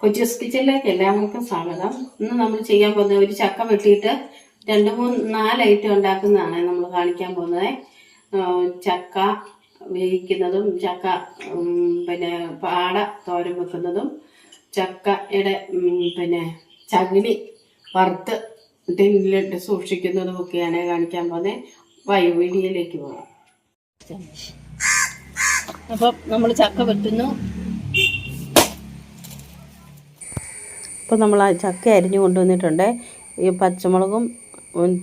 കൊച്ചൂസ് കിച്ചണിലേക്ക് എല്ലാവർക്കും സ്വാഗതം. ഇന്ന് നമ്മൾ ചെയ്യാൻ പോകുന്നത് ഒരു ചക്ക വെട്ടിയിട്ട് രണ്ട് മൂന്ന് നാല് ഐറ്റം ഉണ്ടാക്കുന്നതാണ് നമ്മൾ കാണിക്കാൻ പോകുന്നത്. ചക്ക വേവിക്കുന്നതും ചക്ക പിന്നെ പാട തോരൻ വെക്കുന്നതും ചക്കയുടെ പിന്നെ ചകിളി വറുത്ത് ടിന്നിലിട്ട് സൂക്ഷിക്കുന്നതും ഒക്കെയാണ് കാണിക്കാൻ പോകുന്നത്. വയു വീഡിയോയിലേക്ക് പോകാം. അപ്പം നമ്മൾ ചക്ക വെട്ടുന്നു. ഇപ്പോൾ നമ്മൾ ആ ചക്ക അരിഞ്ഞു കൊണ്ടുവന്നിട്ടുണ്ട്. ഈ പച്ചമുളകും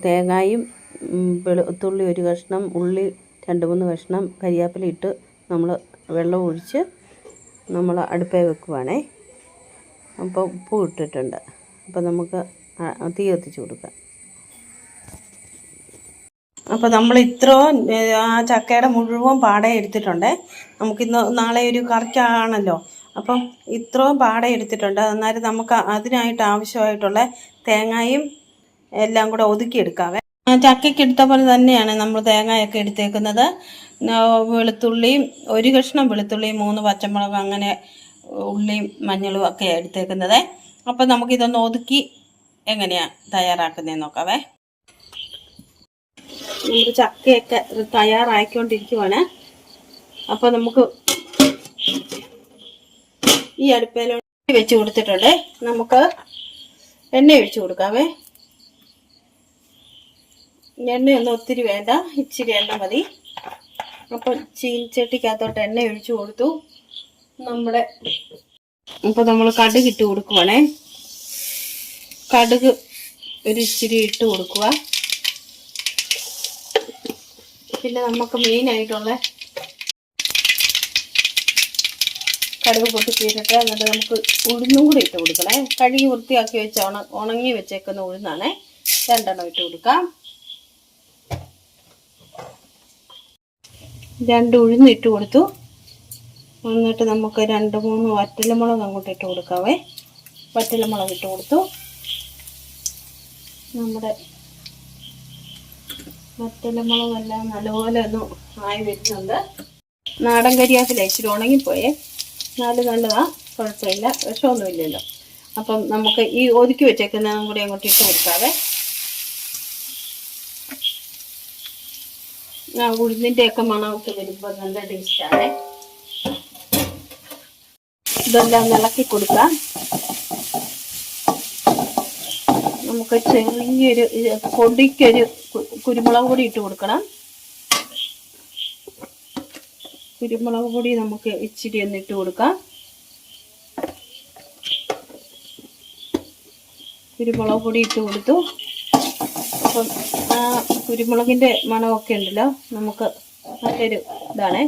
തേങ്ങായും വെളുത്തുള്ളി ഒരു കഷ്ണം ഉള്ളി രണ്ട് മൂന്ന് കഷ്ണം കരിയാപ്പില ഇട്ട് നമ്മൾ വെള്ളം ഒഴിച്ച് നമ്മൾ അടുപ്പേ വെക്കുവാണേ. അപ്പോൾ ഉപ്പ് ഇട്ടിട്ടുണ്ട്. അപ്പോൾ നമുക്ക് തീ കത്തിച്ച് കൊടുക്കാം. അപ്പോൾ നമ്മൾ ഇത്രയും ആ ചക്കയുടെ മുഴുവൻ പാടെ എടുത്തിട്ടുണ്ട്. നമുക്കിന്ന് നാളെ ഒരു കറിക്കാണല്ലോ. അപ്പം ഇത്രയും പാടെ എടുത്തിട്ടുണ്ട്. അന്നേരം നമുക്ക് അതിനായിട്ട് ആവശ്യമായിട്ടുള്ള തേങ്ങയും എല്ലാം കൂടെ ഒതുക്കിയെടുക്കാവേ ചക്കയ്ക്ക് എടുത്ത പോലെ തന്നെയാണ് നമ്മൾ തേങ്ങയൊക്കെ എടുത്തേക്കുന്നത്. വെളുത്തുള്ളിയും ഒരു കഷ്ണം വെളുത്തുള്ളിയും മൂന്ന് പച്ചമുളകും അങ്ങനെ ഉള്ളിയും മഞ്ഞളും ഒക്കെ എടുത്തേക്കുന്നത്. അപ്പം നമുക്കിതൊന്ന് ഒതുക്കി എങ്ങനെയാണ് തയ്യാറാക്കുന്നതെന്ന് നോക്കാവേ. നമുക്ക് ചക്കയൊക്കെ തയ്യാറായിക്കൊണ്ടിരിക്കുവാണ്. അപ്പോൾ നമുക്ക് ഈ അടുപ്പയിലോട്ട് വെച്ച് കൊടുത്തിട്ടുണ്ട്. നമുക്ക് എണ്ണ ഒഴിച്ചു കൊടുക്കാമേ എണ്ണയൊന്നും ഒത്തിരി വേണ്ട. ഇച്ചിരി എണ്ണ മതി. അപ്പം ചീനിച്ചട്ടിക്കകത്തോട്ട് എണ്ണ ഒഴിച്ചു കൊടുത്തു. നമ്മുടെ അപ്പോൾ നമ്മൾ കടുക് ഇട്ട് കൊടുക്കുവാണേ. കടുക് ഒരു ഇച്ചിരി ഇട്ട് കൊടുക്കുക. പിന്നെ നമുക്ക് മെയിനായിട്ടുള്ള കടുക് പൊട്ടി തീരട്ടെ എന്നിട്ട് നമുക്ക് ഉഴുന്നും കൂടി ഇട്ട് കൊടുക്കണേ കഴുകി വൃത്തിയാക്കി വെച്ച് ഉണ ഉണങ്ങി വെച്ചേക്കുന്ന ഉഴുന്നാണേ. രണ്ടെണ്ണം ഇട്ട് കൊടുക്കാം. രണ്ട് ഉഴുന്ന് ഇട്ട് കൊടുത്തു. എന്നിട്ട് നമുക്ക് രണ്ട് മൂന്ന് വറ്റലമുളക് അങ്ങോട്ട് ഇട്ട് കൊടുക്കാവേ. വറ്റലമുളക് ഇട്ട് കൊടുത്തു. നമ്മുടെ വറ്റലമുളകെല്ലാം നല്ലപോലെ ഒന്ന് ആയി വരുന്നുണ്ട്. നാടൻ കരിയാപ്പില ഇച്ചിരി ഉണങ്ങിപ്പോയേ. എന്നാലും നല്ലതാ കുഴപ്പമില്ല. വിഷമൊന്നുമില്ലല്ലോ അപ്പം നമുക്ക് ഈ ഒതുക്കി വെച്ചേക്കുന്നതും കൂടി അങ്ങോട്ട് ഇട്ട് കൊടുക്കാതെ ആ ഉഴുന്നിന്റെ ഒക്കെ മണമൊക്കെ വരുമ്പോൾ നല്ല ടേസ്റ്റാണ്. ഇതെല്ലാം ഇളക്കി കൊടുക്കാം. നമുക്ക് ചെറിയൊരു പൊടിക്കൊരു കുരുമുളക് പൊടി ഇട്ട് കൊടുക്കണം. കുരുമുളക് പൊടി നമുക്ക് ഇച്ചിരി ഒന്നിട്ട് കൊടുക്കാം. കുരുമുളക് പൊടി ഇട്ട് കൊടുത്തു. അപ്പം ആ കുരുമുളകിന്റെ മണമൊക്കെ ഉണ്ടല്ലോ. നമുക്ക് നല്ലൊരു ഇതാണേ.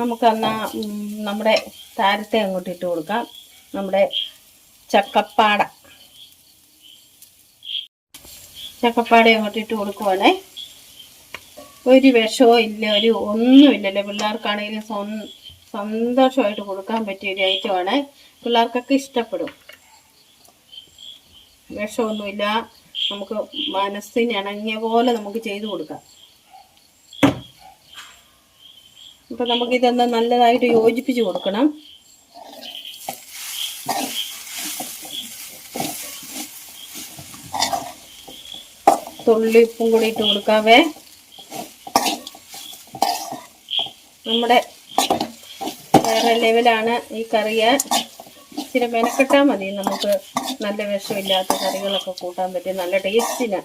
നമുക്ക് എന്നാ നമ്മുടെ താരത്തെ അങ്ങോട്ട് ഇട്ട് കൊടുക്കാം. നമ്മുടെ ചക്കപ്പാട. ചക്കപ്പാട അങ്ങോട്ട് ഇട്ട് കൊടുക്കുവാണേ. ഒരു വിഷമോ ഇല്ല ഒരു ഒന്നുമില്ലല്ലോ. പിള്ളേർക്കാണെങ്കിലും സന്തോഷമായിട്ട് കൊടുക്കാൻ പറ്റിയ ഒരു ഐറ്റമാണ്. പിള്ളേർക്കൊക്കെ ഇഷ്ടപ്പെടും. വിഷമൊന്നുമില്ല. നമുക്ക് മനസ്സിന് ഇണങ്ങിയ പോലെ നമുക്ക് ചെയ്തു കൊടുക്കാം. അപ്പൊ നമുക്കിതൊന്ന് നല്ലതായിട്ട് യോജിപ്പിച്ച് കൊടുക്കണം. തുള്ളി ഉപ്പും കൂടി ഇട്ട് കൊടുക്കാവേ. നമ്മുടെ വേറെ ലെവലാണ് ഈ കറിയെ ഇച്ചിരി മെനക്കെട്ടാൽ മതി. നമുക്ക് നല്ല വിഷമില്ലാത്ത കറികളൊക്കെ കൂട്ടാൻ പറ്റും നല്ല ടേസ്റ്റിന്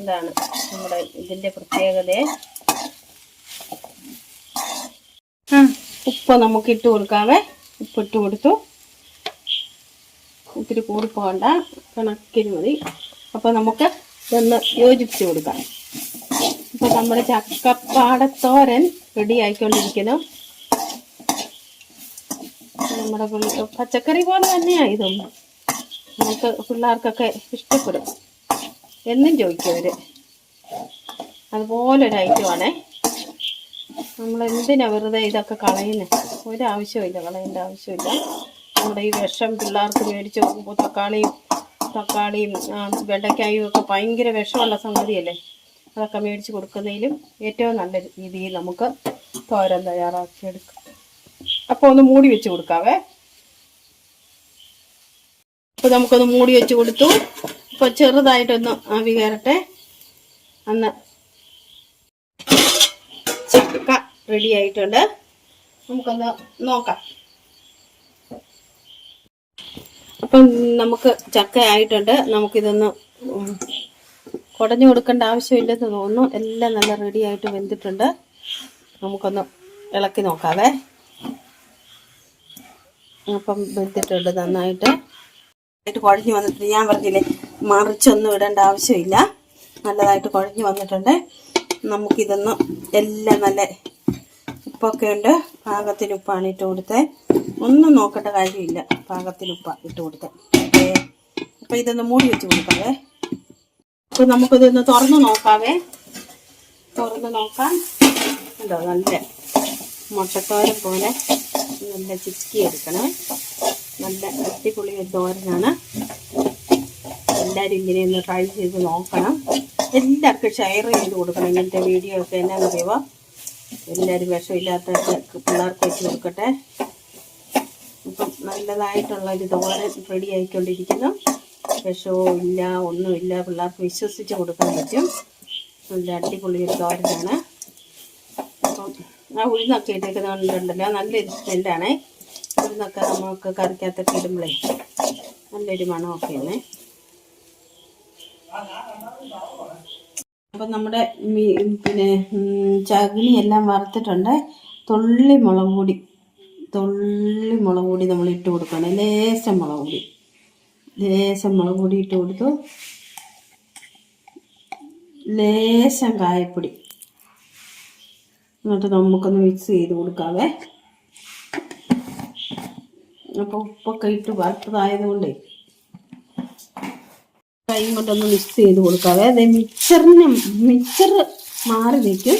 ഇതാണ് നമ്മുടെ ഇതിന്റെ പ്രത്യേകതയെ. ഉപ്പ് നമുക്ക് ഇട്ട് കൊടുക്കാവേ. ഉപ്പ് ഇട്ട് കൊടുത്തു. ഒത്തിരി കൂടി പോകണ്ട കണക്കിന് മതി. അപ്പോൾ നമുക്ക് ഒന്ന് യോജിപ്പിച്ച് കൊടുക്കാം. അപ്പോൾ നമ്മുടെ ചക്കപ്പാടത്തോരൻ റെഡി ആയിക്കൊണ്ടിരിക്കുന്നു. നമ്മുടെ പച്ചക്കറി പോലെ തന്നെയാണ് ഇതൊന്നും നമുക്ക് പിള്ളേർക്കൊക്കെ ഇഷ്ടപ്പെടും. എന്നും ചോദിക്കും അവർ. അതുപോലൊരു ഐറ്റമാണേ നമ്മൾ എന്തിനാ വെറുതെ ഇതൊക്കെ കളയുന്നത് ഒരാവശ്യമില്ല കളയേണ്ട ആവശ്യമില്ല. നമ്മുടെ ഈ വിഷം പിള്ളേർക്ക് മേടിച്ച് നോക്കുമ്പോൾ തക്കാളിയും തക്കാളിയും വെണ്ടയ്ക്കായും ഒക്കെ ഭയങ്കര വിഷമുള്ള സംഗതിയല്ലേ? അതൊക്കെ മേടിച്ച് കൊടുക്കുന്നതിലും ഏറ്റവും നല്ല രീതിയിൽ നമുക്ക് തോരൻ തയ്യാറാക്കിയെടുക്കാം അപ്പോൾ ഒന്ന് മൂടി വെച്ച് കൊടുക്കാവേ. അപ്പോൾ നമുക്കൊന്ന് മൂടി വെച്ച് കൊടുത്തു. ഇപ്പോൾ ചെറുതായിട്ടൊന്ന് ആവി കയറട്ടെ അന്ന് റെഡി ആയിട്ടുണ്ട്. നമുക്കൊന്ന് നോക്കാം. അപ്പം നമുക്ക് ചക്ക ആയിട്ടുണ്ട്. നമുക്കിതൊന്ന് കുടഞ്ഞു കൊടുക്കേണ്ട ആവശ്യമില്ലെന്ന് തോന്നുന്നു. എല്ലാം നല്ല റെഡി ആയിട്ട് വെന്തിട്ടുണ്ട്. നമുക്കൊന്ന് ഇളക്കി നോക്കാവേ. അപ്പം വെന്തിട്ടുണ്ട് നന്നായിട്ട്. ആയിട്ട് കുഴഞ്ഞു വന്നിട്ടുണ്ട്. ഞാൻ പറഞ്ഞില്ലേ മറിച്ചൊന്നും ഇടേണ്ട ആവശ്യമില്ല. നല്ലതായിട്ട് കുഴഞ്ഞു വന്നിട്ടുണ്ട്. നമുക്കിതൊന്ന് എല്ലാം നല്ല ഉപ്പൊക്കെ ഉണ്ട്. പാകത്തിന് ഉപ്പാണ് ഇട്ട് കൊടുത്തത് ഒന്നും നോക്കേണ്ട കാര്യമില്ല. പാകത്തിന് ഉപ്പ ഇട്ട് കൊടുത്തത് അപ്പം ഇതൊന്ന് മൂടി വെച്ച് കൊടുക്കാവേ. അപ്പം നമുക്കിതൊന്ന് തുറന്ന് നോക്കാവേ. തുറന്ന് നോക്കാം. ഉണ്ടോ നല്ല മുട്ടത്തോരൻ പോലെ നല്ല ചിക്കി എടുക്കണേ. നല്ല അടിപൊളി തോരനാണ്. എല്ലാവരും ഇങ്ങനെ ഒന്ന് ട്രൈ ചെയ്ത് നോക്കണം. എല്ലാവർക്കും ഷെയർ ചെയ്ത് കൊടുക്കണം ഇങ്ങനത്തെ വീഡിയോ ഒക്കെ എന്നാണെന്നറിയുമോ എല്ലാവരും വിഷമില്ലാത്ത പിള്ളേർക്ക് വെച്ച് കൊടുക്കട്ടെ. ഇപ്പം നല്ലതായിട്ടുള്ള ഒരു തോരൻ റെഡി ആയിക്കൊണ്ടിരിക്കുന്നു. വിഷവും ഇല്ല ഒന്നുമില്ല. പിള്ളേർക്ക് വിശ്വസിച്ച് കൊടുക്കാൻ പറ്റും. നല്ല അടിപൊളി ഒരു തോരനാണ് അപ്പം ആ ഉഴുന്നൊക്കെ ഇട്ടേക്കുന്നുണ്ടല്ലോ നല്ലൊരു സ്മെല്ലാണേ ഉഴുന്നൊക്കെ നമുക്ക് കറിക്കകത്തൊക്കെ ഇടുമ്പോഴേ നല്ലൊരു മണമൊക്കെയാണ് അപ്പം നമ്മുടെ പിന്നെ ചകിളിയെല്ലാം വറുത്തിട്ടുണ്ട്. തുള്ളി മുളക് പൊടി. തുള്ളി മുളക് പൊടി നമ്മൾ ഇട്ട് കൊടുക്കണം ലേശം മുളക് പൊടി. ലേശം മുളക് പൊടി ഇട്ട് കൊടുത്തു. ലേശം കായപ്പൊടി. എന്നിട്ട് നമുക്കൊന്ന് മിക്സ് ചെയ്ത് കൊടുക്കാവേ. അപ്പോൾ ഉപ്പൊക്കെ ഇട്ട് വറുത്തതായതുകൊണ്ടേ കൈ കൊണ്ടൊന്ന് മിക്സ് ചെയ്ത് കൊടുക്കാവേ അതായത് മിക്സറിന് മിക്സർ മാറി നിൽക്കും.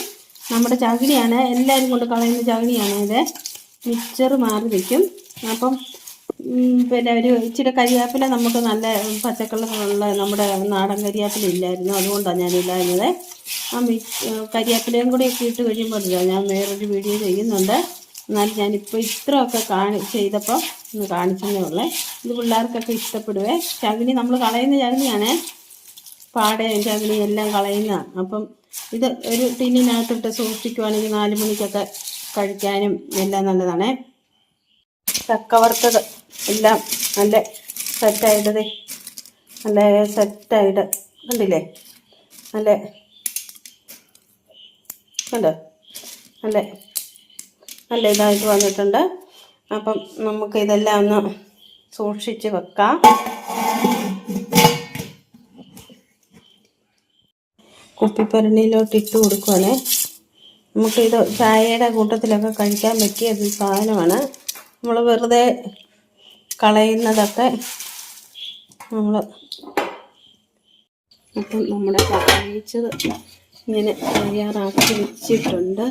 നമ്മുടെ ചകിരിയാണ് എല്ലാവരും കൊണ്ട് കളയുന്ന ചകിരിയാണ് ഇത്. മിക്സർ മാറി നിൽക്കും. അപ്പം പിന്നെ ഒരു ഇച്ചിരി കരിയാപ്പില നമുക്ക് നല്ല പച്ചക്കളറുള്ള നമ്മുടെ നാടൻ കരിയാപ്പില ഇല്ലായിരുന്നു. അതുകൊണ്ടാണ് ഞാൻ ഇല്ലായിരുന്നത് ആ മിക്സ് കരിയാപ്പിലയും കൂടി ഒക്കെ ഇട്ട് കഴിയുമ്പോൾ ഞാൻ വേറൊരു വീഡിയോ ചെയ്യുന്നുണ്ട്. എന്നാലും ഞാനിപ്പോൾ ഇത്രയൊക്കെ കാണി ചെയ്തപ്പോൾ ഒന്ന് കാണിച്ചതേ ഉള്ളേ. ഇത് പിള്ളേർക്കൊക്കെ ഇഷ്ടപ്പെടുവേ. ചകിനി നമ്മൾ കളയുന്ന ചകിനിയാണ് പാടയും ചകിണി എല്ലാം കളയുന്നതാണ് അപ്പം ഇത് ഒരു ടിന്നിനകത്തിട്ട് സൂക്ഷിക്കുവാണെങ്കിൽ നാല് മണിക്കൊക്കെ കഴിക്കാനും എല്ലാം നല്ലതാണേ. ചക്ക വറുത്തത് എല്ലാം നല്ല സെറ്റായിട്ട് ദേ നല്ല സെറ്റായിട്ട് കണ്ടില്ലേ? നല്ല കണ്ടോ? നല്ല നല്ല ഇതായിട്ട് വന്നിട്ടുണ്ട്. അപ്പം നമുക്ക് ഇതെല്ലാം ഒന്ന് സൂക്ഷിച്ച് വെക്കാം. കുപ്പിപ്പരണിയിലോട്ട് ഇട്ട് കൊടുക്കുവാണേ നമുക്കിത് ചായയുടെ കൂട്ടത്തിലൊക്കെ കഴിക്കാൻ പറ്റിയ ഒരു സാധനമാണ്. നമ്മൾ വെറുതെ കളയുന്നതൊക്കെ നമ്മൾ അപ്പം നമ്മുടെ കഴിച്ചത് ഇങ്ങനെ തയ്യാറാക്കി വെച്ചിട്ടുണ്ട്.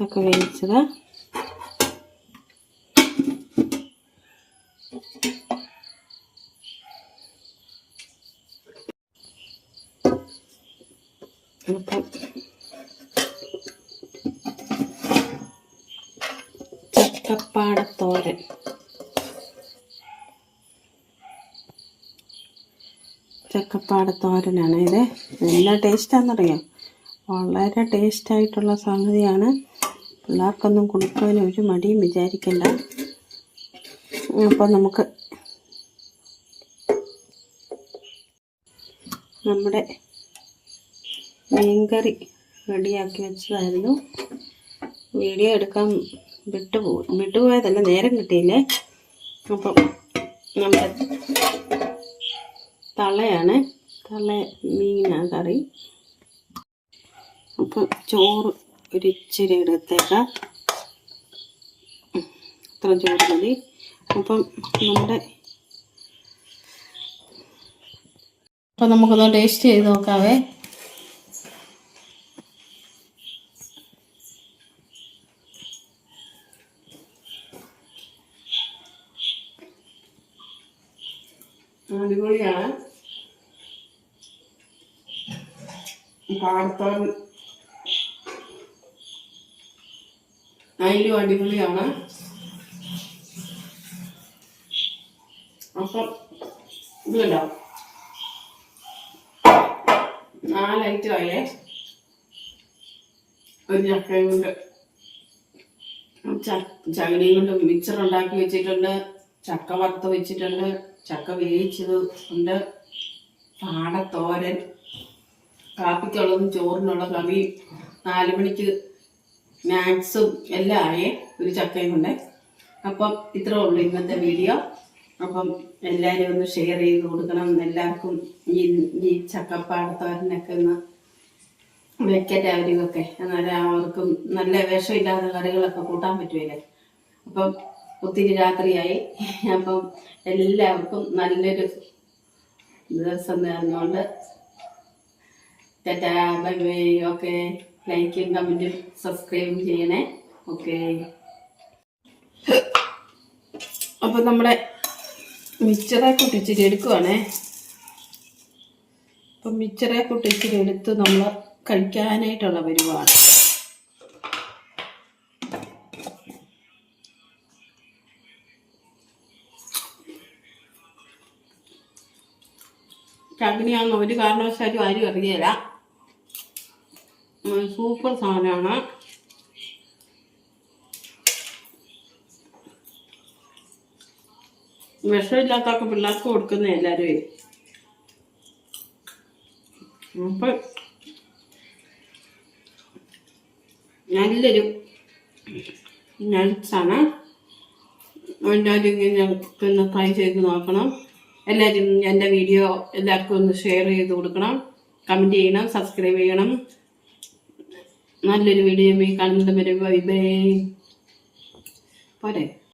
ചക്ക വേവിച്ചത്. അപ്പം ചക്കപ്പാടത്തോരൻ ചക്കപ്പാടത്തോരനാണ് ഇത്. നല്ല ടേസ്റ്റാണെന്നറിയാം വളരെ ടേസ്റ്റായിട്ടുള്ള സംഗതിയാണ്. പിള്ളേർക്കൊന്നും കൊടുക്കാൻ ഒരു മടിയും വിചാരിക്കണ്ട. അപ്പോൾ നമുക്ക് നമ്മുടെ മീൻകറി റെഡിയാക്കി വെച്ചതായിരുന്നു. വീഡിയോ എടുക്കാൻ വിട്ടുപോയി വിട്ടുപോയതല്ല നേരം കിട്ടിയില്ലേ? അപ്പം നമ്മുടെ തളയാണ് തള മീനാ കറി. അപ്പം ചോറ് ഒരു ഇച്ചിരി എടുത്തേക്കാം. ഇത്രയും ചോറ് മതി. അപ്പം നമ്മുടെ അപ്പം നമുക്കൊന്ന് ടേസ്റ്റ് ചെയ്ത് നോക്കാവേ. അടിപൊളിയാണ്. പാടത്തോൻ അതിലും അടിപൊളിയാണ്. അപ്പം ഇതുണ്ടോ നാല് ഐറ്റം ആയേ ഒരു ചക്കയും കൊണ്ട്. ചകനയും കൊണ്ട് മിക്സർ ഉണ്ടാക്കി വെച്ചിട്ടുണ്ട്. ചക്ക വറുത്ത് വെച്ചിട്ടുണ്ട്. ചക്ക വേവിച്ചത് ഉണ്ട് പാടത്തോരൻ. കാപ്പിക്കുള്ളതും ചോറിനുള്ള കറി നാല് മണിക്ക് സ്നാക്സും എല്ലാം ആയേ ഒരു ചക്കയും കൊണ്ട്. അപ്പം ഇത്രേ ഉള്ളൂ ഇന്നത്തെ വീഡിയോ അപ്പം എല്ലാവരും ഒന്ന് ഷെയർ ചെയ്ത് കൊടുക്കണം. എല്ലാവർക്കും ഈ ഈ ചക്കപ്പാടത്തോരനൊക്കെ ഒന്ന് വെക്കട്ടെ അവരിതൊക്കെ. എന്നാലും അവർക്കും നല്ല വിഷമില്ലാത്ത കറികളൊക്കെ കൂട്ടാൻ പറ്റുമല്ലേ അപ്പം ഒത്തിരി രാത്രിയായി. അപ്പം എല്ലാവർക്കും നല്ലൊരു ദിവസം നേർന്നുകൊണ്ട് ടാറ്റാ ബൈ ബൈ ഓക്കെ. ലൈക്കും കമന്റും സബ്സ്ക്രൈബും ചെയ്യണേ. ഓക്കെ അപ്പം നമ്മുടെ മിച്ചറെ കുട്ടിച്ചിരി എടുക്കുവാണേ. അപ്പം മിച്ചറെ കുട്ടിച്ചിരി എടുത്ത് നമ്മൾ കഴിക്കാനായിട്ടുള്ള പരിപാടി ചട്നിയാണെന്ന് ഒരു കാരണവശാലും ആരും അറിയില്ല സൂപ്പർ സാധനമാണ്. വിഷമില്ലാത്തൊക്കെ പിള്ളേർക്ക് കൊടുക്കുന്ന എല്ലാവരും. അപ്പം നല്ലൊരു നട്സാണ് എല്ലാവരും ഇങ്ങനെ ട്രൈ ചെയ്ത് നോക്കണം. എല്ലാവരും എന്റെ വീഡിയോ എല്ലാവർക്കും ഒന്ന് ഷെയർ ചെയ്ത് കൊടുക്കണം. കമന്റ് ചെയ്യണം സബ്സ്ക്രൈബ് ചെയ്യണം. നല്ലൊരു വീഡിയോ കാണുന്നത് വരെ ബൈ ബൈ പോരെ.